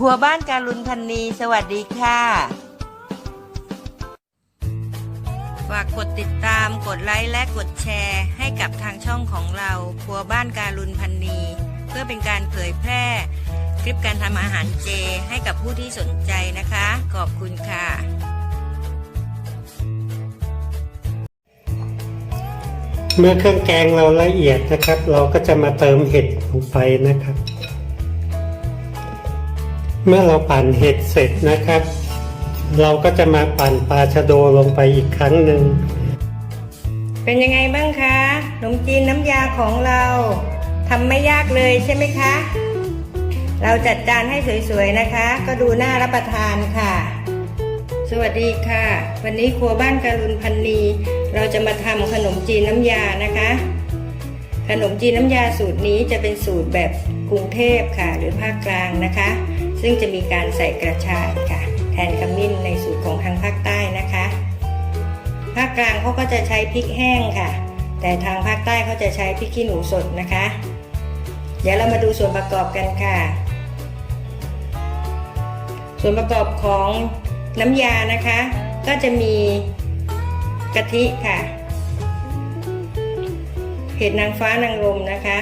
ครัวบ้านการุณพันนีสวัสดีค่ะ ฝากกดติดตามกดไลค์และกดแชร์ ให้กับทางช่องของเรา ครัวบ้านการุณพันนี เพื่อเป็นการเผยแพร่คลิปการทำอาหารเจให้กับผู้ที่สนใจนะคะ ขอบคุณค่ะ เมื่อเครื่องแกงเราละเอียดนะครับ เราก็จะมาเติมเห็ดลงไปนะครับ เมื่อเราปั่นเห็ดเสร็จนะครับ เราก็จะมาปั่นปลาชะโดลงไปอีกครั้งหนึ่ง เป็นยังไงบ้างคะขนมจีนน้ำยาของเราทำไม่ยากเลยใช่ไหมคะ เราจัดจานให้สวยๆนะคะ ก็ดูน่ารับประทานค่ะ สวัสดีค่ะ วันนี้ครัวบ้านการุณพันนีเราจะมาทำขนมจีนน้ำยานะคะ ขนมจีนน้ำยาสูตรนี้จะเป็นสูตรแบบกรุงเทพค่ะ หรือภาคกลางนะคะ ซึ่งจะมีการใส่กระชายค่ะ แทนขมิ้นในสูตรของทางภาคใต้นะคะ ภาคกลางเขาก็จะใช้พริกแห้งค่ะ แต่ทางภาคใต้เขาจะใช้พริกขี้หนูสดนะคะ เดี๋ยวเรามาดูส่วนประกอบกันค่ะ ส่วนประกอบของน้ำยานะคะ ก็จะมีกะทิค่ะ เห็ดนางฟ้านางรมนะคะ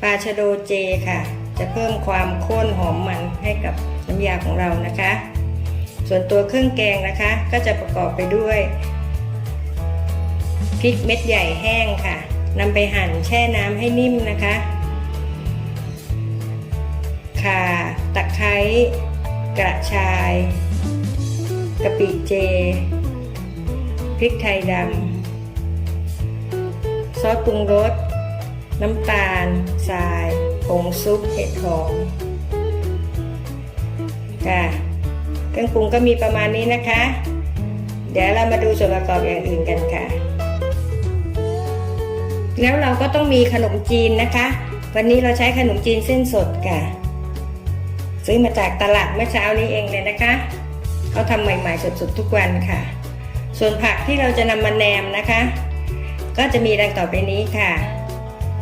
ปลาชะโดเจค่ะ จะเพิ่มความข้นหอมมันให้กับน้ำยาของเรานะคะ ส่วนตัวเครื่องแกงนะคะ ก็จะประกอบไปด้วยพริกเม็ดใหญ่แห้งค่ะนำไปหั่นแช่น้ำให้นิ่มนะคะข่าตะไคร้กระชายกะปิเจ พริกไทยดำ ซอสปรุงรส น้ำตาล ทราย ผงซุปเห็ดหอมค่ะเครื่องปรุงก็มีประมาณนี้นะคะ เดี๋ยวเรามาดูส่วนประกอบอย่างอื่นกันค่ะ แล้วเราก็ต้องมีขนมจีนนะคะ วันนี้เราใช้ขนมจีนเส้นสดค่ะ ซื้อมาจากตลาดเมื่อเช้านี้เองเลยนะคะเขาทำใหม่ๆสดๆทุกวันค่ะ ส่วนผักที่เราจะนำมาแนมนะคะ ก็จะมีดังต่อไปนี้ค่ะ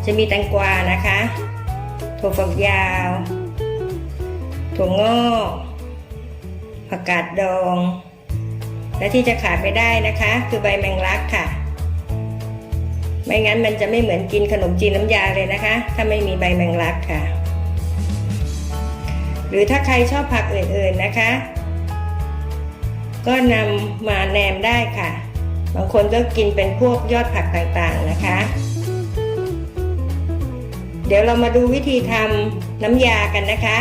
จะมีแตงกวานะคะ ถั่วฝักยาวถั่วงอกผักกาดดอง และที่จะขาดไม่ได้นะคะ คือใบแมงลักค่ะ ไม่งั้นมันจะไม่เหมือนกินขนมจีนน้ำยาเลยนะคะ ถ้าไม่มีใบแมงลักค่ะ หรือถ้าใครชอบผักอื่นๆนะคะ ก็นำมาแนมได้ค่ะ บางคนก็กินเป็นพวกยอดผักต่างๆนะคะ เดี๋ยวเรามาดูวิธีทำน้ำยากันนะคะ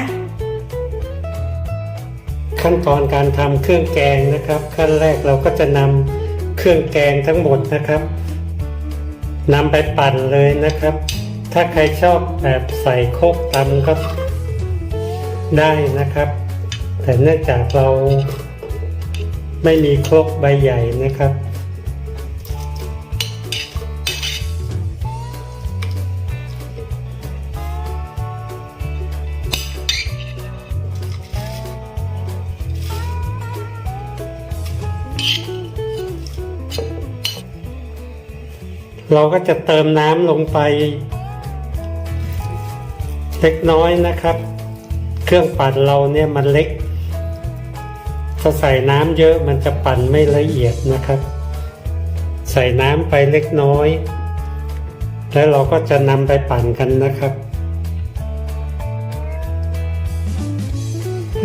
ขั้นตอนการทำเครื่องแกงนะครับ ขั้นแรกเราก็จะนำเครื่องแกงทั้งหมดนะครับนำไปปั่นเลยนะครับ ถ้าใครชอบแบบใส่โคกตำก็ได้นะครับ แต่เนื่องจากเราไม่มีครกใบใหญ่นะครับ เราก็จะเติมน้ำลงไป เล็กน้อยนะครับ เครื่องปั่นเราเนี่ยมันเล็ก ถ้าใส่น้ำเยอะมันจะปั่นไม่ละเอียดนะครับ ใส่น้ำไปเล็กน้อย แล้วเราก็จะนำไปปั่นกันนะครับ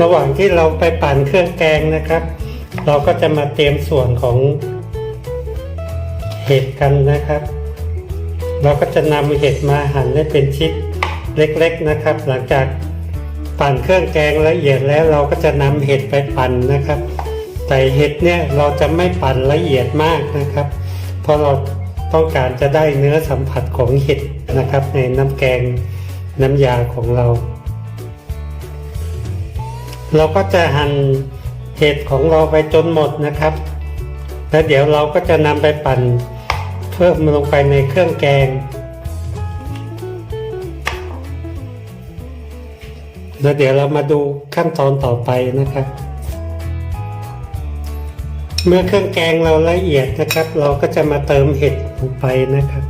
ระหว่างที่เราไปปั่นเครื่องแกงนะครับ เราก็จะมาเตรียมส่วนของ เห็ดกันนะครับ เราก็จะนำเห็ดมาหั่นให้เป็นชิ้นเล็กๆนะครับ หลังจากปั่นเครื่องแกงละเอียดแล้วเราก็จะนำเห็ดไปปั่นนะครับ แต่เห็ดเนี่ยเราจะไม่ปั่นละเอียดมากนะครับ เพราะเราต้องการจะได้เนื้อสัมผัสของเห็ดนะครับ ในน้ำแกงน้ำยาของเรา เราก็จะหั่นเห็ดของเราไปจนหมดนะครับ แล้วเดี๋ยวเราก็จะนำไปปั่น เพิ่มลงไปในเครื่องแกง แล้วเดี๋ยวเรามาดูขั้นตอนต่อไปนะครับ เมื่อเครื่องแกงเราละเอียดนะครับ เราก็จะมาเติมเห็ดลงไปนะครับ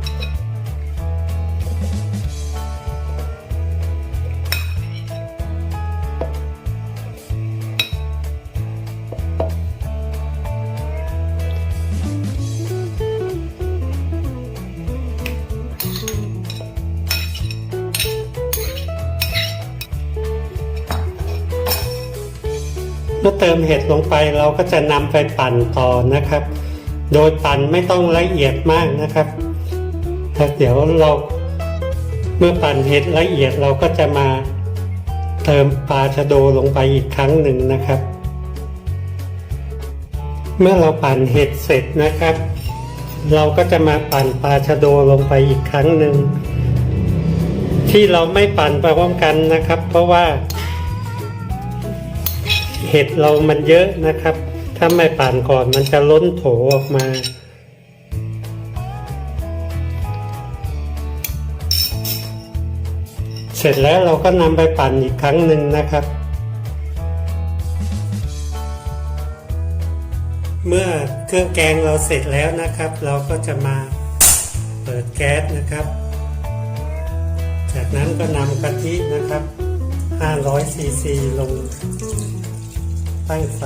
ติมเห็ดลงไปเราก็จะนำไปปั่นต่อนะครับ โดยปั่นไม่ต้องละเอียดมากนะครับแล้วเดี๋ยวเราเมื่อปั่นเห็ดละเอียดเราก็จะมาเติมปลาชะโดลงไปอีกครั้งหนึ่งนะครับ เมื่อเราปั่นเห็ดเสร็จนะครับ เราก็จะมาปั่นปลาชะโดลงไปอีกครั้งหนึ่งที่เราไม่ปั่นไปพร้อมกันนะครับ เพราะว่า เห็ดเรามันเยอะนะครับ ถ้าไม่ปั่นก่อนมันจะล้นโถออกมาเสร็จแล้วเราก็นำไปปั่นอีกครั้งหนึ่งนะครับ เมื่อเครื่องแกงเราเสร็จแล้วนะครับ เราก็จะมาเปิดแก๊สนะครับ จากนั้นก็นำกะทินะครับ500ซีซีลง ตั้งไฟ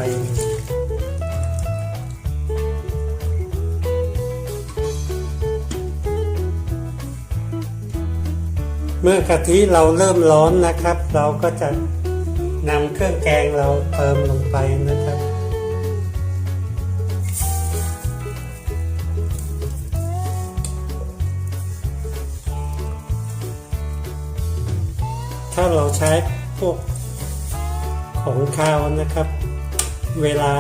เมื่อกะทิเราเริ่มร้อนนะครับ เราก็จะนำเครื่องแกงเราเติมลงไปนะครับ ถ้าเราใช้พวกของข้าวนะครับ เวลา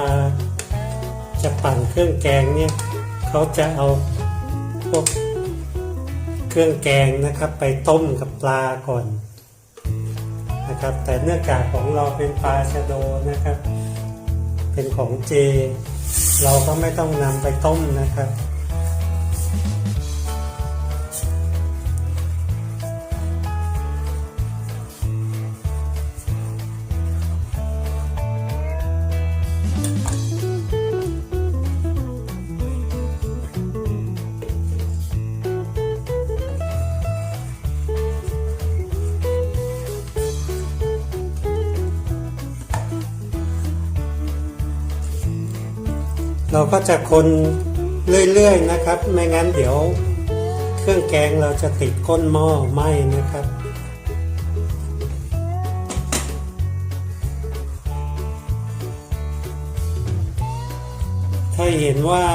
จะปั่นเครื่องแกงเนี่ยเขาจะเอาพวกเครื่องแกงนะครับไปต้มกับปลาก่อนนะครับ แต่เนื่องจากของเราเป็นปลาชะโดนะครับ เป็นของเจ เราก็ไม่ต้องนำไปต้มนะครับ เราก็จะคนเรื่อยๆนะครับ ไม่งั้นเดี๋ยวเครื่องแกงเราจะติดก้นหม้อไหมนะครับ ถ้าเห็นว่า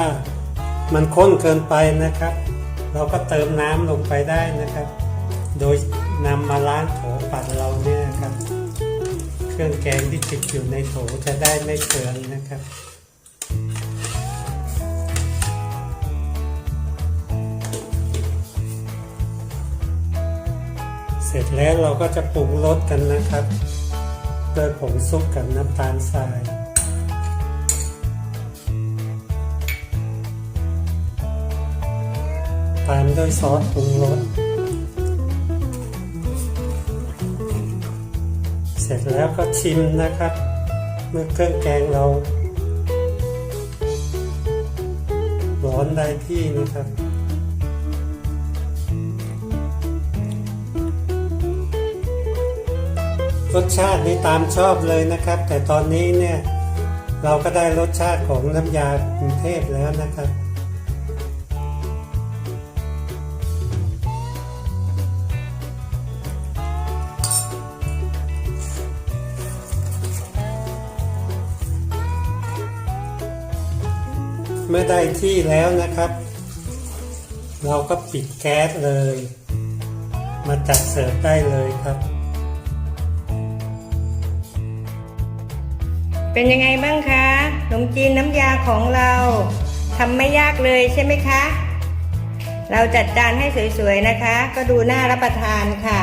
มันข้นเกินไปนะครับ เราก็เติมน้ำลงไปได้นะครับ โดยนำมาล้างโถปัดเราเนี่ยครับ เครื่องแกงที่ติดอยู่ในโถจะได้ไม่เกลือนนะครับ ร็จแล้วเราก็จะปรุงรสกันนะครับ โดยผงซุปกับน้ำตาลทรายตามด้วยซอสปรุงรส เสร็จแล้วก็ชิมนะครับ เมื่อเครื่องแกงเรา ร้อนได้ที่นะครับ รสชาตินี้ตามชอบเลยนะครับ แต่ตอนนี้เนี่ยเราก็ได้รสชาติของน้ำยากรุงเทพแล้วนะครับ เมื่อได้ที่แล้วนะครับ เราก็ปิดแก๊สเลย มาจัดเสิร์ฟได้เลยครับ เป็นยังไงบ้างคะขนมจีนน้ำยาของเราทำไม่ยากเลยใช่ไหมคะ เราจัดจานให้สวยๆนะคะ ก็ดูน่ารับประทานค่ะ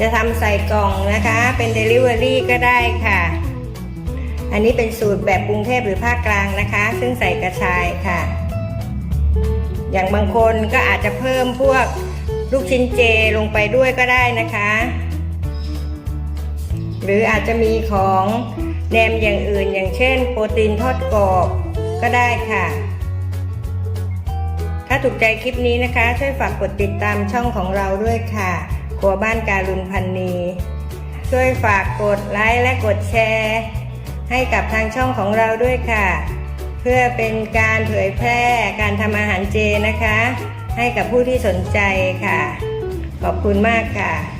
จะทำใส่กล่องนะคะ เป็น Delivery ก็ได้ค่ะ อันนี้เป็นสูตรแบบกรุงเทพหรือภาคกลางนะคะ ซึ่งใส่กระชายค่ะ อย่างบางคนก็อาจจะเพิ่มพวกลูกชิ้นเจลงไปด้วยก็ได้นะคะ หรืออาจจะมีของแนมอย่างอื่นอย่างเช่น โปรตีนทอดกรอบก็ได้ค่ะ ถ้าถูกใจคลิปนี้นะคะ ช่วยฝากกดติดตามช่องของเราด้วยค่ะครัวบ้านการุณพันนีช่วยฝากกดไลค์และกดแชร์ ให้กับทางช่องของเราด้วยค่ะ เพื่อเป็นการเผยแพร่การทำอาหารเจนะคะ ให้กับผู้ที่สนใจค่ะ ขอบคุณมากค่ะ